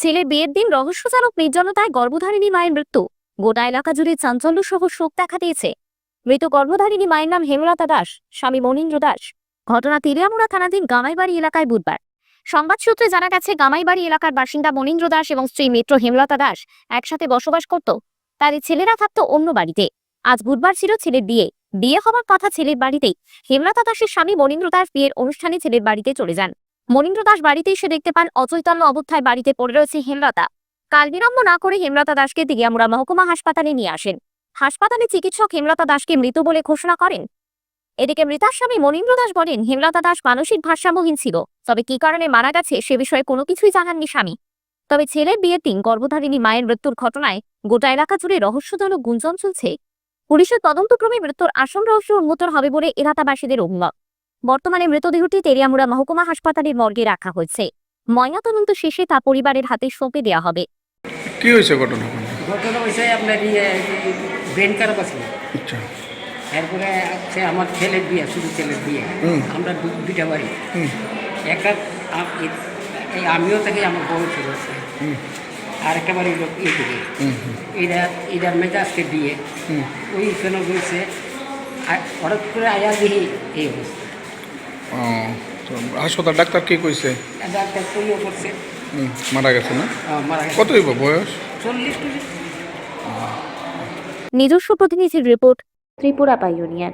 ছেলের বিয়ের দিন রহস্যজনক নির্জনতায় গর্ভধারিণী মায়ের মৃত্যু। গোটা এলাকা জুড়ে চাঞ্চল্য সহ শোক দেখা দিয়েছে। মৃত গর্ভধারিণী মায়ের নাম হেমলতা দাস, স্বামী মনীন্দ্র দাস। ঘটনা তিলিয়ামুড়া থানাধীন গামাইবাড়ি এলাকায় বুধবার। সংবাদ সূত্রে জানা গেছে, গামাইবাড়ি এলাকার বাসিন্দা মনীন্দ্র দাস এবং স্ত্রী মিত্র হেমলতা দাস একসাথে বসবাস করত। তাদের ছেলেরা থাকত অন্য বাড়িতে। আজ বুধবার ছিল ছেলের বিয়ে। বিয়ে হবার কথা ছেলের বাড়িতেই হেমলতা দাসের স্বামী মনীন্দ্র দাস বিয়ের অনুষ্ঠানে ছেলের বাড়িতে চলে যান। মনীন্দ্র দাস বাড়িতে এসে দেখতে পান অচৈতন্য অবস্থায় বাড়িতে পড়ে রয়েছে হেমলতা। কাল বিলম্ব না করে হেমলতা দাসকে দিগিয়ামুড়া মহকুমা হাসপাতালে নিয়ে আসেন। হাসপাতালে চিকিৎসক হেমলতা দাসকে মৃত বলে ঘোষণা করেন। এদিকে মৃতার স্বামী মনীন্দ্র দাস বলেন, হেমলতা দাস মানসিক ভারসাম্যহীন ছিল। তবে কি কারণে মারা গেছে সে বিষয়ে কোনো কিছুই জানাননি স্বামী। তবে ছেলের বিয়ের দিন গর্ভধারিণী মায়ের মৃত্যুর ঘটনায় গোটা এলাকা জুড়ে রহস্যজনক গুঞ্জন চলছে। পুলিশের তদন্তক্রমে মৃত্যুর আসল রহস্য উন্মোচন হবে বলে এলাকাবাসীদের অভিমত। বর্তমানে মৃতদেহটি তেরিয়ামুড়া মহকুমা হাসপাতালের মর্গে রাখা হয়েছে। ময়নাতদন্ত শেষে তা পরিবারের হাতে সঁপে দেওয়া হবে। কি হয়েছে ঘটনা? ঘটনা হয়েছে আপনার ইয়ে ব্রেন খারাপ আছে। আচ্ছা। এরপরে আমার ছেলের বিয়ে শুধু ছেলের বিয়ে। আমরা দুইটা বাড়ি। হুম। একটা এই আমিও থাকি আমার বউ ছিল। আর একটা বাড়ি লোক এই দিকে। হুম হুম, এটা এটার মেজা আজকে বিয়ে ওই কেন আর হঠাৎ করে আয়া দিহি এই অবস্থা। ও তো হাসপাতাল ডাক্তার কি কইছে? ডাক্তার কইও করছে। মারা গেছে না? কত বয়স? চল্লিশ নিজস্ব প্রতিনিধির রিপোর্ট ত্রিপুরা পাইওনিয়ার।